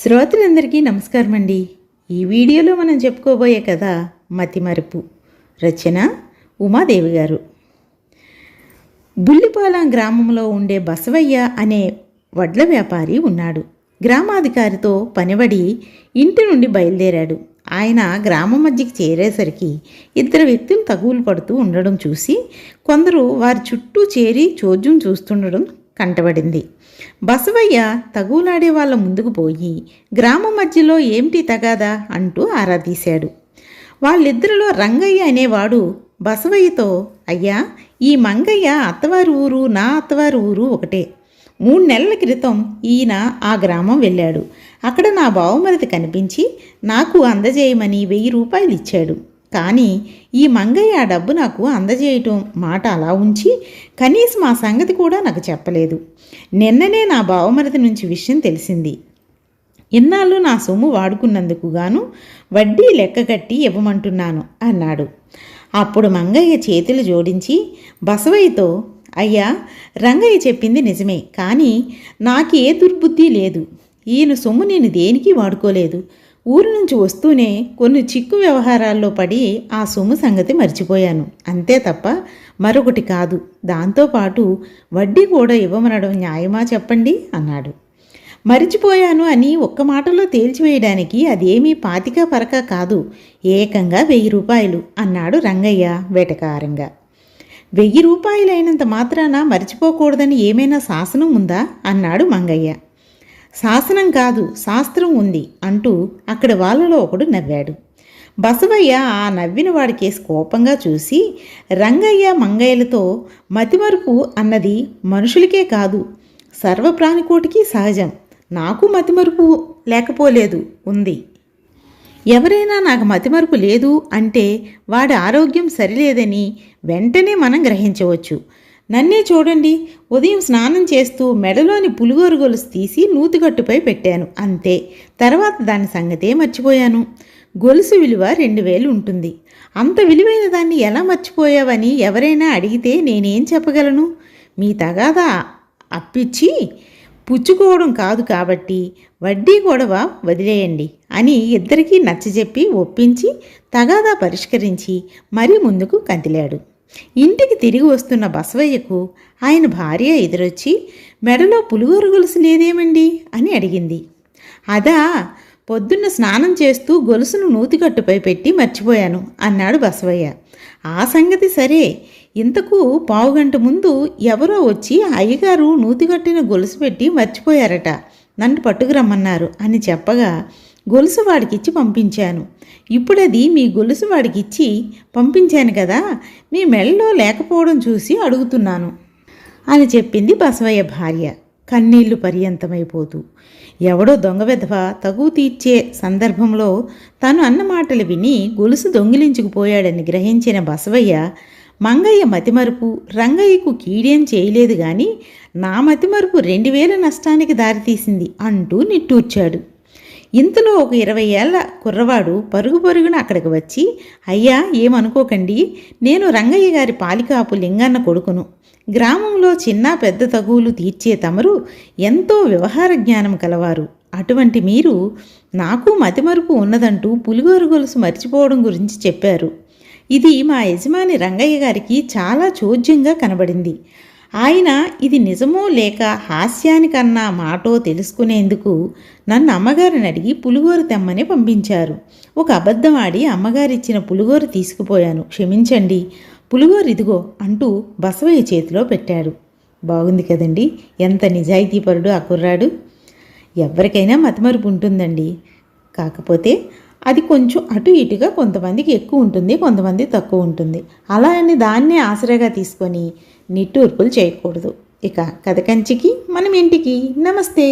శ్రోతలందరికీ నమస్కారం అండి ఈ వీడియోలో మనం చెప్పుకోబోయే కథ మతిమరుపు. రచన ఉమాదేవి గారు. బుల్లిపాలెం గ్రామంలో ఉండే బసవయ్య అనే వడ్ల వ్యాపారి ఉన్నాడు. గ్రామాధికారితో పనిబడి ఇంటి నుండి బయలుదేరాడు. ఆయన గ్రామం మధ్యకి చేరేసరికి ఇద్దరు వ్యక్తులు తగువులు పడుతూ ఉండడం చూసి కొందరు వారి చుట్టూ చేరి చోద్యం చూస్తుండడం కంటబడింది. బసవయ్య తగులాడే వాళ్ళ ముందుకు పోయి గ్రామం మధ్యలో ఏమిటి తగాదా? అంటూ ఆరా తీశాడు. వాళ్ళిద్దరిలో రంగయ్య అనేవాడు బసవయ్యతో అయ్యా ఈ మంగయ్య అత్తవారి ఊరు నా అత్తవారి ఊరు ఒకటే. మూడు నెలల క్రితం ఈయన ఆ గ్రామం వెళ్ళాడు. అక్కడ నా బావమరిది కనిపించి నాకు అందజేయమని వెయ్యి రూపాయలు ఇచ్చాడు. కానీ ఈ మంగయ్య ఆ డబ్బు నాకు అందజేయటం మాట అలా ఉంచి కనీసం ఆ సంగతి కూడా నాకు చెప్పలేదు. నిన్ననే నా బావమరిది నుంచి విషయం తెలిసింది. ఇన్నాళ్ళు నా సొమ్ము వాడుకున్నందుకు గాను వడ్డీ లెక్క కట్టి ఇవ్వమంటున్నాను అన్నాడు. అప్పుడు మంగయ్య చేతులు జోడించి బసవయ్యతో అయ్యా రంగయ్య చెప్పింది నిజమే కానీ నాకు ఏ దుర్బుద్ధి లేదు. ఈయన సొమ్ము నేను దేనికి వాడుకోలేదు. ఊరు నుంచి వస్తూనే కొన్ని చిక్కు వ్యవహారాల్లో పడి ఆ సొమ్ము సంగతి మర్చిపోయాను. అంతే తప్ప మరొకటి కాదు. దాంతోపాటు వడ్డీ కూడా ఇవ్వమనడం న్యాయమా చెప్పండి? అన్నాడు. మరిచిపోయాను అని ఒక్క మాటలో తేల్చివేయడానికి అదేమీ పాతిక పరక కాదు. ఏకంగా వెయ్యి రూపాయలు అన్నాడు రంగయ్య వేటకారంగా. వెయ్యి రూపాయలైనంత మాత్రాన మర్చిపోకూడదని ఏమైనా శాసనం ఉందా? అన్నాడు మంగయ్య. శాసనం కాదు శాస్త్రం ఉంది అంటూ అక్కడ వాళ్ళలో ఒకడు నవ్వాడు. బసవయ్య ఆ నవ్విన వాడికేసి కోపంగా చూసి రంగయ్య మంగయ్యలతో మతిమరుపు అన్నది మనుషులకే కాదు సర్వప్రాణికోటికి సహజం. నాకు మతిమరుపు లేకపోలేదు ఉంది. ఎవరైనా నాకు మతిమరుపు లేదు అంటే వాడి ఆరోగ్యం సరిలేదని వెంటనే మనం గ్రహించవచ్చు. నన్నే చూడండి. ఉదయం స్నానం చేస్తూ మెడలోని పులిగోరు గొలుసు తీసి నూతుగట్టుపై పెట్టాను. అంతే. తర్వాత దాని సంగతే మర్చిపోయాను. గొలుసు విలువ రెండు వేలు ఉంటుంది. అంత విలువైన దాన్ని ఎలా మర్చిపోయావని ఎవరైనా అడిగితే నేనేం చెప్పగలను? మీ తగాదా అప్పిచ్చి పుచ్చుకోవడం కాదు కాబట్టి వడ్డీ గొడవ వదిలేయండి అని ఇద్దరికీ నచ్చజెప్పి ఒప్పించి తగాదా పరిష్కరించి మరీ ముందుకు కదిలాడు. ఇంటికి తిరిగి వస్తున్న బసవయ్యకు ఆయన భార్య ఎదురొచ్చి మెడలో పులిగోరు గొలుసు లేదేమండి? అని అడిగింది. అదా పొద్దున్న స్నానం చేస్తూ గొలుసును నూతికట్టుపై పెట్టి మర్చిపోయాను అన్నాడు బసవయ్య. ఆ సంగతి సరే. ఇంతకు పావుగంట ముందు ఎవరో వచ్చి అయ్యగారు నూతికట్టిన గొలుసు పెట్టి మర్చిపోయారట నన్ను పట్టుకురమ్మన్నారు అని చెప్పగా గొలుసు వాడికిచ్చి పంపించాను. ఇప్పుడది మీ గొలుసు వాడికిచ్చి పంపించాను కదా మీ మెళ్ళలో లేకపోవడం చూసి అడుగుతున్నాను అని చెప్పింది బసవయ్య భార్య. కన్నీళ్ళు పర్యంతమైపోతూ. ఎవడో దొంగ వెధవ తగు తీర్చే సందర్భంలో తను అన్న మాటలు విని గొలుసు దొంగిలించుకుపోయాడని గ్రహించిన బసవయ్య మంగయ్య మతిమరుపు రంగయ్యకు కీడేం చేయలేదు గాని నా మతిమరుపు రెండు వేల నష్టానికి దారితీసింది అంటూ నిట్టూర్చాడు. ఇంతలో ఒక ఇరవై ఏళ్ళ కుర్రవాడు పరుగు పరుగున అక్కడికి వచ్చి అయ్యా ఏమనుకోకండి. నేను రంగయ్య గారి పాలికాపు లింగన్న కొడుకును. గ్రామంలో చిన్న పెద్ద తగువులు తీర్చే తమరు ఎంతో వ్యవహార జ్ఞానం కలవారు. అటువంటి మీరు నాకు మతిమరుపు ఉన్నదంటూ పులిగోరు గొలుసు మర్చిపోవడం గురించి చెప్పారు. ఇది మా యజమాని రంగయ్య గారికి చాలా చోద్యంగా కనబడింది. ఆయన ఇది నిజమో లేక హాస్యానికన్నా మాటో తెలుసుకునేందుకు నన్ను అమ్మగారిని అడిగి పులిగోరు తెమ్మని పంపించారు. ఒక అబద్ధం ఆడి అమ్మగారిచ్చిన పులిగోరు తీసుకుపోయాను. క్షమించండి. పులిగోరు ఇదిగో అంటూ బసవయ్య చేతిలో పెట్టాడు. బాగుంది కదండి. ఎంత నిజాయితీపరుడు ఆ కుర్రాడు. ఎవరికైనా మతిమరుపు ఉంటుందండి. కాకపోతే అది కొంచెం అటు ఇటుగా కొంతమందికి ఎక్కువ ఉంటుంది కొంతమంది తక్కువ ఉంటుంది. అలా అని దాన్నే ఆసరాగా తీసుకొని నిట్టూర్పులు చేయకూడదు. ఇక కథ కంచికి మనం ఇంటికి. నమస్తే.